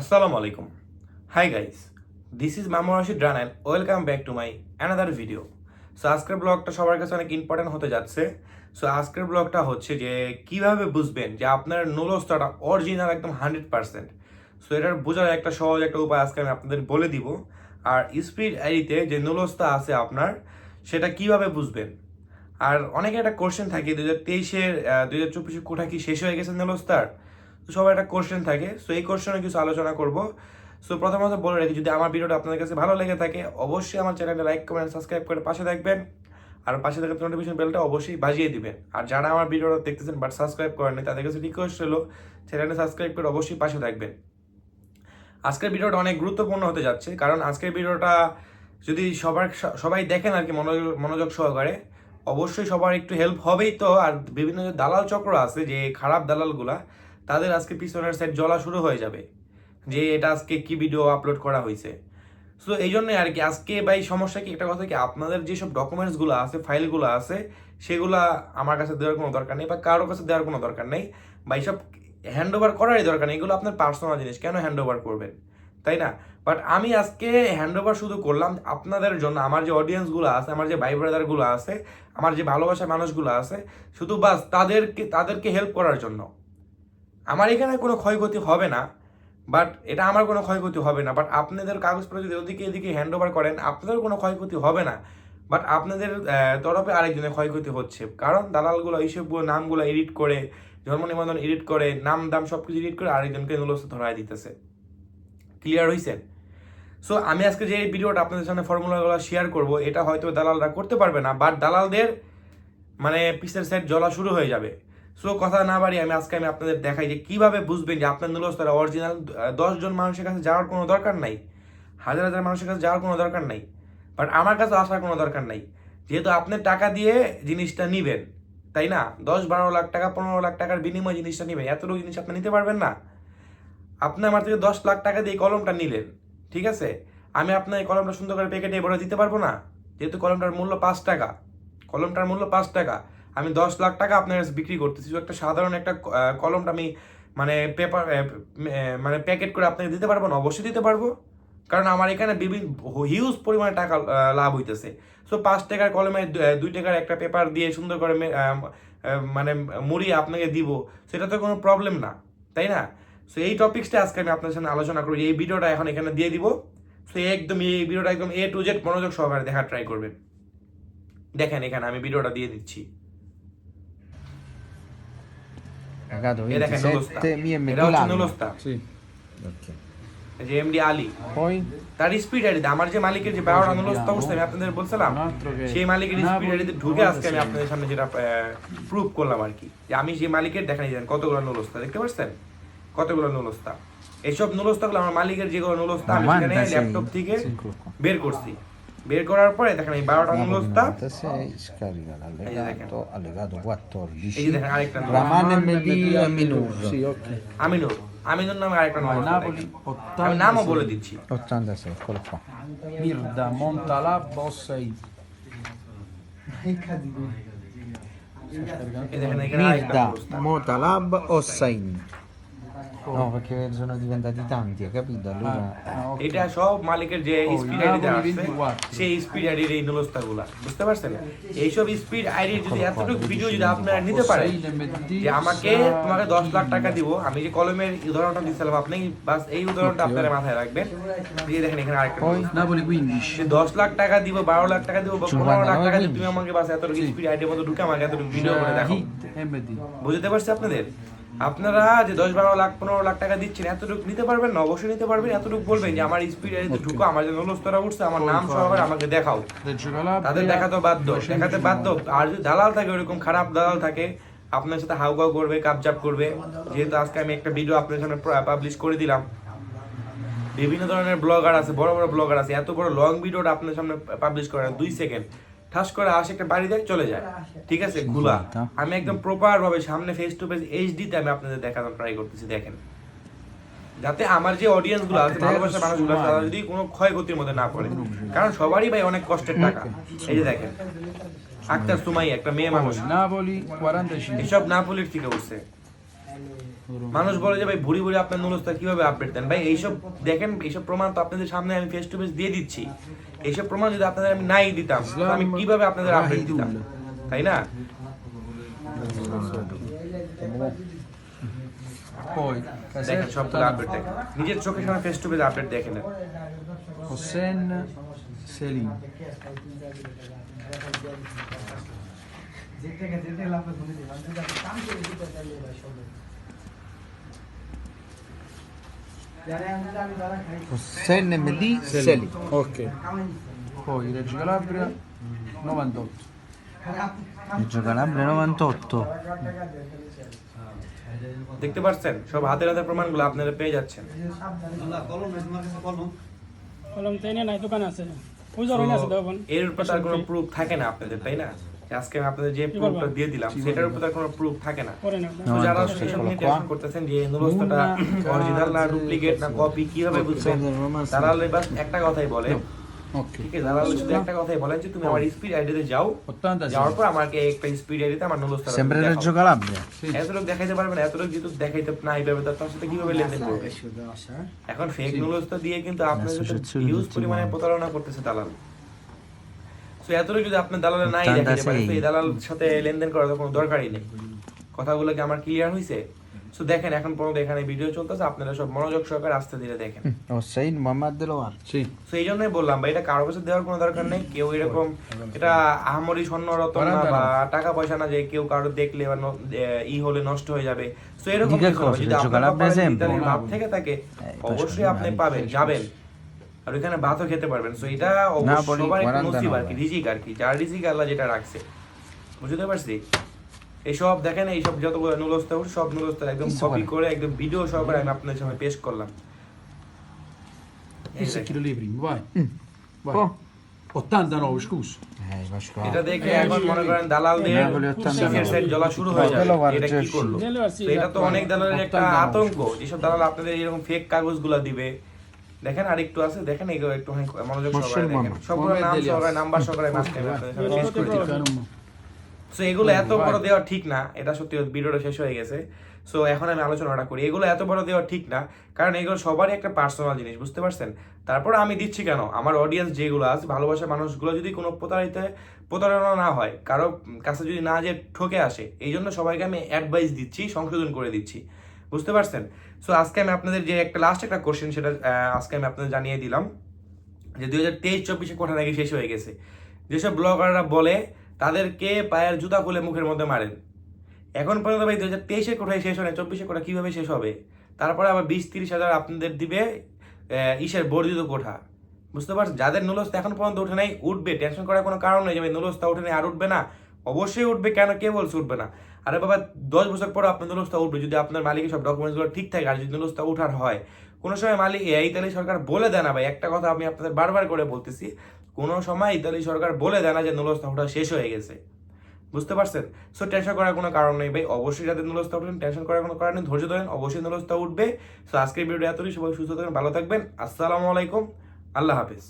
আসসালামু আলাইকুম। Hi guys this is Mamun Rashid রানান welcome back to my another video so আজকের ব্লগটা সবার কাছে অনেক ইম্পর্টেন্ট হতে যাচ্ছে। সো আজকের ব্লগটা হচ্ছে যে, কীভাবে বুঝবেন যে আপনার নুলস্তাটা অরিজিনাল একদম হান্ড্রেড পার্সেন্ট সো এটার বোঝার একটা সহজ একটা উপায় আজকে আমি আপনাদের বলে দিব। আর স্পিড আইডিতে যে নুলস্তা আছে আপনার, সেটা কীভাবে বুঝবেন? আর অনেকে একটা কোশ্চেন থাকে দু হাজার তেইশের দু হাজার চব্বিশে কোঠা কি শেষ হয়ে গেছে নুলস্তার সবার একটা কোশ্চেন থাকে। সো এই কোশ্চেনে কিছু আলোচনা করব। সো প্রথমত বলে রাখি, যদি আমার ভিডিওটা আপনাদের কাছে ভালো লেগে থাকে, অবশ্যই আমার চ্যানেলটা লাইক কমেন্ট সাবস্ক্রাইব করে পাশে থাকবেন। আর পাশে থাকা নোটিফিকেশন বেলটা অবশ্যই বাজিয়ে দিবেন। আর যারা আমার ভিডিওটা দেখতেছেন বাট সাবস্ক্রাইব করেননি তাদের কাছে রিকোয়েস্ট হলো চ্যানেলটা সাবস্ক্রাইব করে অবশ্যই পাশে থাকবেন। আজকের ভিডিওটা অনেক গুরুত্বপূর্ণ হতে যাচ্ছে, কারণ আজকের ভিডিওটা যদি সবার সবাই দেখেন আর কি মনোযোগ সহকারে, অবশ্যই সবার একটু হেল্প হবেই তো। আর বিভিন্ন যে দালাল চক্র আছে, যে খারাপ দালালগুলা তাদের আজকে পিছনের সাইড জ্বলা শুরু হয়ে যাবে, যে এটা আজকে কি ভিডিও আপলোড করা হয়েছে। সো এই জন্যই আর কি, আজকে ভাই সমস্যা কি, একটা কথা কি, আপনাদের যেসব ডকুমেন্টসগুলো আছে ফাইলগুলো আছে, সেগুলা আমার কাছে দেওয়ার কোনো দরকার নেই বা কারোর কাছে দেওয়ার কোনো দরকার নেই। বা এইসব হ্যান্ড ওভার করারই দরকার নেই, এগুলো আপনার পার্সোনাল জিনিস, কেন হ্যান্ড ওভার করবেন? তাই না? বাট আমি আজকে হ্যান্ড ওভার শুধু করলাম আপনাদের জন্য, আমার যে অডিয়েন্সগুলো আছে, আমার যে ভাই ব্রাদারগুলো আছে, আমার যে ভালোবাসার মানুষগুলো আছে, শুধু বাস তাদেরকে তাদেরকে হেল্প করার জন্য। আমার এখানে কোনো ক্ষয়ক্ষতি হবে না বাট এটা আমার কোনো ক্ষয়ক্ষতি হবে না বাট আপনাদের কাগজপত্র যদি ওদিকে এদিকে হ্যান্ড ওভার করেন আপনাদের কোনো ক্ষয়ক্ষতি হবে না বাট আপনাদের তরফে আরেকজনের ক্ষয়ক্ষতি হচ্ছে। কারণ দালালগুলো এইসবগুলো নামগুলো এডিট করে জন্ম নিবন্ধন এডিট করে, নাম দাম সব কিছু এডিট করে আরেকজনকে নুলস্ত ধরাই দিতেছে। ক্লিয়ার হয়েছেন সো আমি আজকে যে ভিডিওটা আপনাদের সামনে ফর্মুলাগুলো শেয়ার করব, এটা হয়তো দালালরা করতে পারবে না বাট দালালদের মানে পিসের সেট জ্বলা শুরু হয়ে যাবে। সো কথা না বাড়ি আমি আজকে আমি আপনাদের দেখাই যে কীভাবে বুঝবেন যে আপনার নুলস্তরা অরিজিনাল দশজন মানুষের কাছে যাওয়ার কোনো দরকার নাই। হাজার হাজার মানুষের কাছে যাওয়ার কোনো দরকার নাই। বাট আমার কাছে আসার কোনো দরকার নাই। যেহেতু আপনি টাকা দিয়ে জিনিসটা নিবেন, তাই না? দশ, বারো লাখ টাকা, পনেরো লাখ টাকার বিনিময়ে জিনিসটা নিবেন এতটুকু জিনিস আপনি নিতে পারবেন না। আপনি আমার থেকে দশ লাখ টাকা দিয়ে কলমটা নিলেন, ঠিক আছে? আমি আপনার এই কলমটা সুন্দর করে প্যাকেটে ভরে দিতে পারব না? যেহেতু কলমটার মূল্য পাঁচ টাকা। কলমটার মূল্য পাঁচ টাকা। আমি দশ লাখ টাকা আপনার কাছে বিক্রি করতেছি। একটা সাধারণ একটা কলমটা আমি মানে পেপার মানে প্যাকেট করে আপনাকে দিতে পারব না? অবশ্যই দিতে পারব। কারণ আমার এখানে বিভিন্ন হিউজ পরিমাণে টাকা লাভ হইতেছে। সো পাঁচ টাকার কলমে দুই টাকার একটা পেপার দিয়ে সুন্দর করে মানে মুড়ি আপনাকে দিব, সেটা তো কোনো প্রবলেম না। তাই না? সো এই টপিক্সটা আজকে আমি আপনার সামনে আলোচনা করব। এই ভিডিওটা এখন এখানে দিয়ে দিব। সো একদম, এই ভিডিওটা একদম এ টু জেড মনোযোগ সহকারে দেখার ট্রাই করবেন। দেখেন এখানে আমি ভিডিওটা দিয়ে দিচ্ছি। Pagato E দেখেন নুলস্তা 27 mie এটা হচ্ছে নুলস্তা Sì. Ok. যে এমডি আলী তার স্পিড আইডিতে আমার যে মালিকের যে বারোটা নুলস্তা অবস্থা আমি আপনাদের বলছিলাম সেই মালিকের স্পিড আইডিতে ঢুকে আজকে আমি আপনাদের সামনে যেটা প্রুভ করলাম আর কি যে আমি যে মালিকের দেখেন এই যে কতগুলো নুলস্তা দেখতে পাচ্ছেন কতগুলো নুলস্তা এইসব নুলস্তাগুলো আমার মালিকের যেগুলো নুলস্তা আমি সেখানে ল্যাপটপ থেকে বের করছি বের করার পরে দেখেন এই বারোটা Napoli নুলস্তা 96, scarica l'allegato, allegato 14. এই যে দেখেন আরেকটা নুলস্তা। Raman MD Aminur. Sì, ok. Aminur Aminur নামে আরেকটা No, নুলস্তা Napoli দেখেন। আমি নামও বলে 86. দিচ্ছি 86, eccolo qua. Mirda, Montalà, Bossa I. এই দেখেন এখানে আরেকটা Mirda, নুলস্তা Motalab Hossain. No, perché sono diventati tanti, hai capito? Allora... Ah, ok. এটা সব মালিকের যে স্পিড Napoli আছে সেই স্পিড আইডির এই নুলস্তা বুঝতে পারছেন এইসব স্পিড আইডির যদি এতটুকু ভিডিও যদি আপনারা নিতে পারেন যে আমাকে তোমাকে দশ লাখ টাকা দিব আমি যে কলমের উদাহরণটা দিচ্ছিলাম আপনি বাস এই উদাহরণটা আপনারা মাথায় রাখবেন দিয়ে দেখেন এখানে আরেকটা Poi Napoli 15. দশ লাখ টাকা দিব বারো লাখ টাকা দিব বা পনেরো লাখ টাকা দিব তুমি আমাকে বাস এতটুকু স্পিড আইডির মতো ঢুকে আমাকে এতটুকু ভিডিও করে দেখো বুঝতে পারছি আপনাদের আপনারা যে দশ বারো লাখ পনেরো লাখ টাকা দিচ্ছেন এতটুকু নিতে পারবেন না অবশ্যই নিতে পারবেন এতটুকু বলবেন যে আমার স্পিড ঢুকো আমার যে নলস্তরা উঠছে আমার নাম সহকারে আমাকে দেখাও। তাদের. দেখা তো বাধ্য দেখাতে বাধ্য। আর যদি দালাল থাকে ওরকম খারাপ দালাল থাকে আপনার সাথে হাউকাউ করবে কাপজাপ করবে। যেহেতু আজকে আমি একটা ভিডিও আপনার সামনে পাবলিশ করে দিলাম। বিভিন্ন ধরনের ব্লগার আছে বড় বড় ব্লগার আছে এত বড় লং ভিডিওটা আপনার সামনে পাবলিশ করে দুই সেকেন্ড ঠাস করে আসে একটা বাড়ি দেয় চলে যায়। ঠিক আছে? খোলা আমি একদম প্রপার ভাবে সামনে ফেস টু ফেস এইচডিতে আমি আপনাদের দেখানোর ট্রাই করতেছি দেখেন। যাতে আমার যে অডিয়েন্সগুলো আছে ভালোবাসার মানুষগুলো আছে, তারা যদি কোনো ক্ষয়ক্ষতির মধ্যে না পড়ে। কারণ সবারই ভাই অনেক কষ্টের টাকা। এই যে দেখেন আক্তার সুমাই একটা মেয়ে মানুষ। Napoli 45. এসব নাপোলির থেকে উঠছে। মানুষ বলে যে ভাই ভুড়ি ভুড়ি আপনার নুলস্তা কীভাবে আপডেট দেন? ভাই এইসব দেখেন এইসব প্রমাণ তো আপনাদের সামনে আমি ফেস টু ফেস দিয়ে দিচ্ছি। এইসব প্রমাণ যদি আপনাদের আমি নাই দিতাম তো আমি কীভাবে আপনাদের আপডেট দিতাম? তাই না? দেখেন সবগুলো আপডেট দেখেন। নিজের চোখের সামনে ফেস টু ফেস আপডেট দেখেন Hossein, Selim. Hossein MD Seli. Ok. Poi Reggio Calabria, 98. Reggio Calabria 98. দেখতে পাচ্ছেন সব হাতের হাতের প্রমাণগুলো আপনারা পেয়ে যাচ্ছেন কলম তাই না নাই দোকান আছে পুজোর আছে তখন এর উপর তার কোনো প্রুফ থাকে না আপনাদের তাই না আজকে আমি আপনাদের যে প্রুফটা দিয়ে দিলাম সেটার উপর তার কোনো প্রুফ থাকে না। যারা সেসব নিয়ে টেনশন করতেছেন যে নুরস্তটা অরিজিনাল না ডুপ্লিকেট না কপি কীভাবে বুঝবেন তারা বাস একটা কথাই বলে। ঠিক আছে? তারা শুধু একটা কথাই বলে যে তুমি আমার স্পিড আইডিতে যাও। যাওয়ার পর আমাকে একটা স্পিড আইডিতে আমার নুরস্তটা Sempre Reggio Calabria. এতটুকু দেখাইতে পারবে না এতটুকু যেহেতু দেখাইতে না এইভাবে তার সাথে কীভাবে লেনদেন করবে? এখন ফেক নুলস্তা দিয়ে কিন্তু আপনার হিউজ পরিমাণে প্রতারণা করতেছে দালাল। সো এতটুকু যদি আপনার দালালে নাই Ottanta দেখাইতে তো এই। দালাল সাথে লেনদেন করার কোনো দরকারই নেই। কথাগুলো কি আমার ক্লিয়ার হয়েছে সো দেখেন এখন পর্যন্ত এখানে ভিডিও চলতেছে আপনারা সব মনোযোগ সহকারে আস্তে ধীরে দেখেন। Hossein Mohamed Deloar. Sì. তো এই জন্যই বললাম ভাই এটা কারও কাছে দেওয়ার কোনো দরকার নেই। কেউ এরকম এটা আহামরি স্বর্ণ রতন না বা টাকা পয়সা না যে কেউ কারও দেখলে বা ই হলে নষ্ট হয়ে যাবে। তো এরকম যদি আপনার ভাব থেকে থাকে অবশ্যই আপনি পাবেন যাবেন। আর ওইখানে ভাতও খেতে পারবেন। সো এটা অবশ্যই সবার একটা 49 নসিব আর কি রিজিক আর কি যার রিজিক আল্লাহ যেটা রাখছে। বুঝতে পারছি? এইসব দেখেন এইসব যতগুলো নুলস্তা উঠে সব নুলস্তা একদম কপি করে একদম ভিডিও সহকারে আমি আপনাদের সামনে পেশ করলাম। এই Questo è দেখেন। chi lo lì prima, vai. Vai. 89, scusa. Vasco. এটা দেখে এখন মনে করেন দালালদের Napoli 89 চোখের সাইড জ্বলা শুরু হয়ে যাবে। এটা কি করল? তো এটা তো অনেক দালালের একটা আতঙ্ক। যেসব দালাল আপনাদের এরকম ফেক কাগজ কাগজগুলা দিবে দেখেন আরেকটু আছে দেখেন এগুলো একটু মনোযোগ সহকারে দেখেন। সবগুলো নাম সহকারে নাম্বার সহকারে. আপনাদের সামনে পেশ করে। সো এগুলো এত বড় দেওয়া ঠিক না এটা সত্যি ভিডিওটা শেষ হয়ে গেছে। সো এখন আমি আলোচনাটা করি। এগুলো এত বড় দেওয়া ঠিক না কারণ এগুলো সবারই একটা পার্সোনাল জিনিস বুঝতে পারছেন? তারপর আমি দিচ্ছি কেন? আমার অডিয়েন্স যেগুলো আছে ভালোবাসার মানুষগুলো যদি কোনো প্রতারিত প্রতারণা না হয় কারও কাছে যদি না যে ঠকে আসে এই জন্য সবাইকে আমি অ্যাডভাইস দিচ্ছি সংশোধন করে দিচ্ছি। বুঝতে পারছেন? সো আজকে আমি আপনাদের যে একটা লাস্ট একটা কোশ্চেন সেটা আজকে আমি আপনাদের জানিয়ে দিলাম যে দুই হাজার তেইশ, চব্বিশে কোঠা নাকি শেষ হয়ে গেছে? যেসব ব্লগাররা বলে, তাদেরকে পায়ের জুতা খুলে মুখের মধ্যে মারেন। এখন পর্যন্ত ভাই দু হাজার তেইশের কোঠায় শেষ হয় চব্বিশে কোঠা কীভাবে শেষ হবে? তারপরে আবার বিশ তিরিশ হাজার আপনাদের দিবে ইসের বর্ধিত কোঠা। বুঝতে পারছেন? যাদের নুলস্তা এখন পর্যন্ত উঠে নাই, উঠবে। টেনশন করার কোনো কারণ নেই যে নুলস্তা উঠে নাই আর উঠবে না। অবশ্যই উঠবে, কেন কে বলছে উঠবে না? আরে বাবা, দশ বছর পর আপনার নুলস্তা উঠবে। যদি আপনার মালিকের সব ডকুমেন্টসগুলো ঠিক থাকে, আর যদি নুলস্তা উঠার হয়, কোনো সময় মালিক ইতালি সরকার বলে দেয় না ভাই। একটা কথা আমি আপনাদের বারবার করে বলতেছি, কোনো সময় ইতালি সরকার বলে দেয় না যে নুলস্তা ওঠা শেষ হয়ে গেছে। বুঝতে পারছেন? সো টেনশন করার কোনো কারণ নেই ভাই। অবশ্যই যাদের নুলস্তা উঠবেন টেনশন করার কোনো কারণ নেই। ধৈর্য ধরেন, অবশ্যই নুলস্তা উঠবে। সো আজকের ভিডিও এতটাই সবাই সুস্থ থাকবেন, ভালো থাকবেন। আসসালামু আলাইকুম। আল্লাহ হাফিজ।